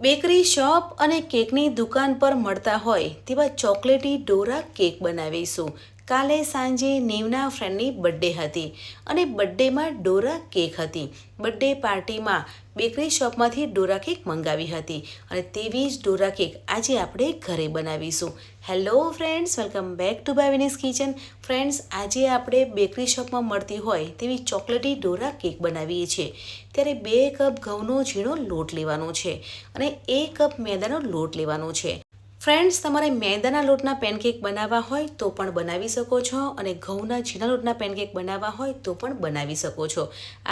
Bakery shop અને કેકની દુકાન પર મળતા હોય તેવા ચોકલેટી ડોરા કેક બનાવીશું. કાલે સાંજે નીવના ફ્રેન્ડની બર્થડે હતી અને બર્થડેમાં ડોરા કેક હતી. બર્થડે પાર્ટીમાં બેકરી શોપમાંથી ડોરા કેક મંગાવી હતી અને તેવી જ ડોરા કેક આજે આપણે ઘરે બનાવીશું. Hello friends welcome back to Bhavini's kitchen friends આજે આપણે બેકરી શોપમાં મળતી હોય તેવી ચોકલેટી ડોરા કેક બનાવીએ છીએ. ત્યારે બે કપ ઘઉંનો ઝીણો લોટ લેવાનો છે અને એક કપ મેદાનો લોટ લેવાનો છે. ફ્રેન્ડ્સ, તમારે મેંદાના લોટના પેનકેક બનાવવા હોય તો પણ બનાવી શકો છો અને ઘઉંના ઝીણા લોટના પેનકેક બનાવવા હોય તો પણ બનાવી શકો છો.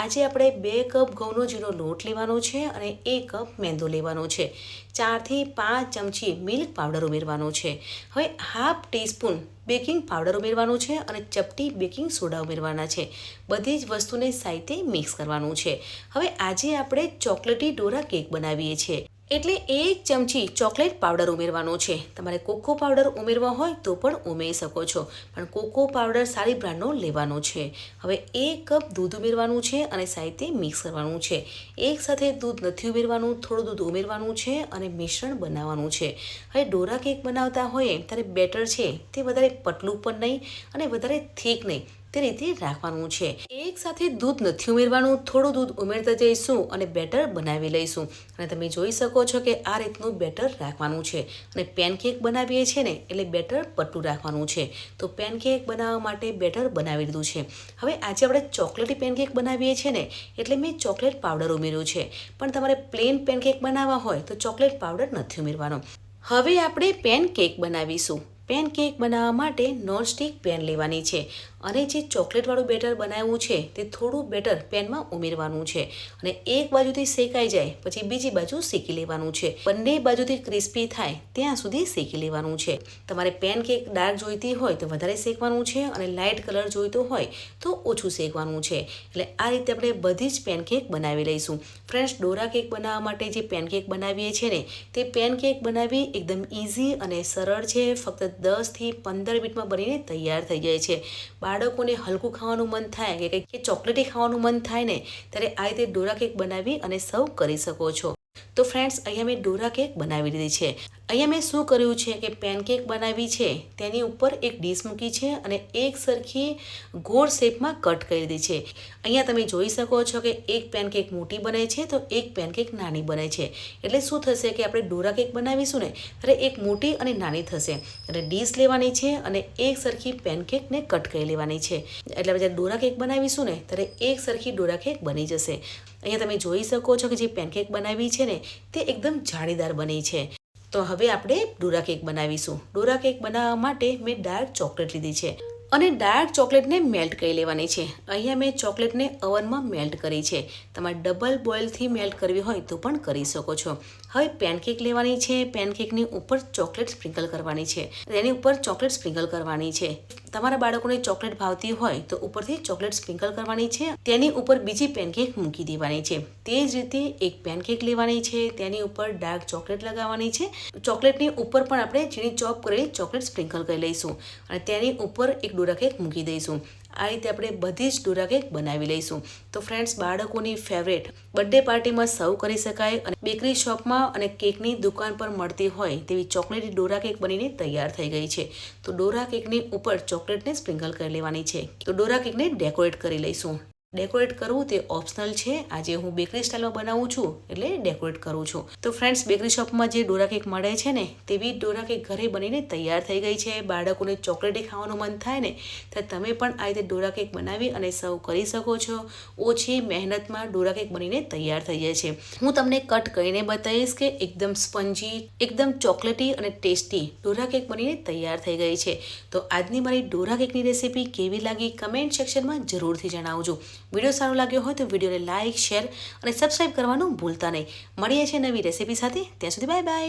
આજે આપણે બે કપ ઘઉંનો ઝીણો લોટ લેવાનો છે અને એક કપ મેંદો લેવાનો છે. ચારથી પાંચ ચમચી મિલ્ક પાવડર ઉમેરવાનો છે. હવે હાફ ટીસ્પૂન બેકિંગ પાવડર ઉમેરવાનું છે અને ચપટી બેકિંગ સોડા ઉમેરવાના છે. બધી જ વસ્તુને સાઈતે મિક્સ કરવાનું છે. હવે આજે આપણે ચોકલેટી ડોરા કેક બનાવીએ છીએ. એટલે એક ચમચી ચોકલેટ પાવડર ઉમેરવાનો છે. તમારે કોકો પાવડર ઉમેરવા હોય તો પણ ઉમેરી શકો છો. પણ કોકો પાવડર સારી બ્રાન્ડનો લેવાનો છે. હવે એક કપ દૂધ ઉમેરવાનું છે અને સાહિત્ય મિક્સ કરવાનું છે. એક સાથે દૂધ નથી ઉમેરવાનું, થોડું દૂધ ઉમેરવાનું છે અને મિશ્રણ બનાવવાનું છે. હવે ડોરા કેક બનાવતા હોઈએ ત્યારે બેટર છે. તે વધારે પતલું પણ નહીં અને વધારે થીક નહીં. તે રીતે રાખવાનું છે. એક સાથે દૂધ નથી ઉમેરવાનું, થોડું દૂધ ઉમેરતા જઈશું અને બેટર બનાવી લઈશું. અને તમે જોઈ શકો છો કે આ રીતનું બેટર રાખવાનું છે. અને પેનકેક બનાવીએ છીએ ને, એટલે બેટર પટ્ટું રાખવાનું છે. તો પેનકેક બનાવવા માટે બેટર બનાવી દીધું છે. હવે આજે આપણે ચોકલેટી પેનકેક બનાવીએ છીએ ને, એટલે મેં ચોકલેટ પાવડર ઉમેર્યું છે. પણ તમારે પ્લેન પેનકેક બનાવવા હોય તો ચોકલેટ પાવડર નથી ઉમેરવાનો. હવે આપણે પેનકેક બનાવીશું. પેન કેક બનાવવા માટે નોનસ્ટિક પેન લેવાની છે અને જે ચોકલેટવાળું બેટર બનાવ્યું છે તે થોડું બેટર પેનમાં ઉમેરવાનું છે અને એક બાજુથી શેકાઈ જાય, પછી બીજી બાજુ શેકી લેવાનું છે. બંને બાજુથી ક્રિસ્પી થાય ત્યાં સુધી શેકી લેવાનું છે. તમારે પેન કેક ડાર્ક જોઈતી હોય તો વધારે શેકવાનું છે અને લાઇટ કલર જોઈતો હોય તો ઓછું શેકવાનું છે. એટલે આ રીતે આપણે બધી જ પેનકેક બનાવી લઈશું. ફ્રેન્ડ્સ, ડોરા કેક બનાવવા માટે જે પેનકેક બનાવીએ છીએ ને, તે પેનકેક બનાવવી એકદમ ઇઝી અને સરળ છે. ફક્ત દસથી પંદર મિનિટમાં બનીને તૈયાર થઈ જાય છે. બાળકોને હલકું ખાવાનું મન થાય કે કંઈક ચોકલેટી ખાવાનું મન થાય ને, ત્યારે આ રીતે ડોરા કેક બનાવી અને સર્વ કરી શકો છો. તો ફ્રેન્ડ્સ અહીંયા મેં ડોરા કેક બનાવી લીધી છે. અહીંયા મેં શું કર્યું છે કે પેનકેક બનાવી છે, તેની ઉપર એક ડીશ મૂકી છે અને એક સરખી ગોળ શેપમાં કટ કરી દીધી છે. અહીંયા તમે જોઈ શકો છો કે એક પેનકેક મોટી બને છે તો એક પેનકેક નાની બને છે. એટલે શું થશે કે આપણે ડોરા કેક બનાવીશું ને, ત્યારે એક મોટી અને નાની થશે. એટલે ડીશ લેવાની છે અને એક સરખી પેનકેકને કટ કરી લેવાની છે. એટલે જ્યારે ડોરા કેક બનાવીશું ને, ત્યારે એક સરખી ડોરા કેક બની જશે. અહીંયા તમે જોઈ શકો છો કે જે પેનકેક બનાવી છે ને, તે એકદમ જાળીદાર બની છે. તો હવે આપણે ડોરા કેક બનાવીશું. ડોરા કેક બનાવવા માટે મેં ડાર્ક ચોકલેટ લીધી છે. અને ડાર્ક ચોકલેટને મેલ્ટ કરી લેવાની છે. અહીંયા મેં ચોકલેટને અવનમાં મેલ્ટ કરી છે. તમારે ડબલ બોઇલથી મેલ્ટ કરવી હોય તો પણ કરી શકો છો. હવે પેનકેક લેવાની છે. પેનકેકની ઉપર ચોકલેટ સ્પ્રિંકલ કરવાની છે. તેની ઉપર ચોકલેટ સ્પ્રિંકલ કરવાની છે. તમારા બાળકોને ચોકલેટ ભાવતી હોય તો ઉપરથી ચોકલેટ સ્પ્રિંકલ કરવાની છે. તેની ઉપર બીજી પેનકેક મૂકી દેવાની છે. તે જ રીતે એક પેનકેક લેવાની છે. તેની ઉપર ડાર્ક ચોકલેટ લગાવવાની છે. ચોકલેટની ઉપર પણ આપણે ઝીણી ચોપ કરેલી ચોકલેટ સ્પ્રિંકલ કરી લઈશું. અને તેની ઉપર એક ડોરા કેક મૂકી દઈશું. આ રીતે આપણે બધી જ ડોરા કેક બનાવી લઈશું. તો ફ્રેન્ડ્સ બાળકોની ફેવરેટ બર્થડે પાર્ટીમાં સર્વ કરી શકાય અને બેકરી શોપમાં અને કેકની દુકાન પર મળતી હોય તેવી ચોકલેટી ડોરા કેક બનીને તૈયાર થઈ ગઈ છે. તો ડોરા કેકની ઉપર ચોકલેટને સ્પ્રિંકલ કરી લેવાની છે. તો ડોરા કેકને ડેકોરેટ કરી લઈશું. ડેકોરેટ કરવું તે ઓપ્શનલ છે. આજે હું બેકરી સ્ટાઇલમાં બનાવું છું એટલે ડેકોરેટ કરું છું. તો ફ્રેન્ડ્સ, બેકરી શોપમાં જે ડોરા કેક મળે છે ને, તેવી ડોરા કેક ઘરે બનીને તૈયાર થઈ ગઈ છે. બાળકોને ચોકલેટી ખાવાનું મન થાય ને, તો તમે પણ આ રીતે ડોરા કેક બનાવી અને સર્વ કરી શકો છો. ઓછી મહેનતમાં ડોરા કેક બનીને તૈયાર થઈ જાય છે. હું તમને કટ કરીને બતાવીશ કે એકદમ સ્પંજી, એકદમ ચોકલેટી અને ટેસ્ટી ડોરા કેક બનીને તૈયાર થઈ ગઈ છે. તો આજની મારી ડોરા કેકની રેસીપી કેવી લાગી કમેન્ટ સેક્શનમાં જરૂરથી જણાવજો. વીડિયો સારો લાગ્યો હોય તો વિડીયોને લાઇક શેર અને સબસ્ક્રાઈબ કરવાનું ભૂલતા નહીં. મળીએ છીએ નવી રેસીપી સાથે. ત્યાં સુધી બાય બાય.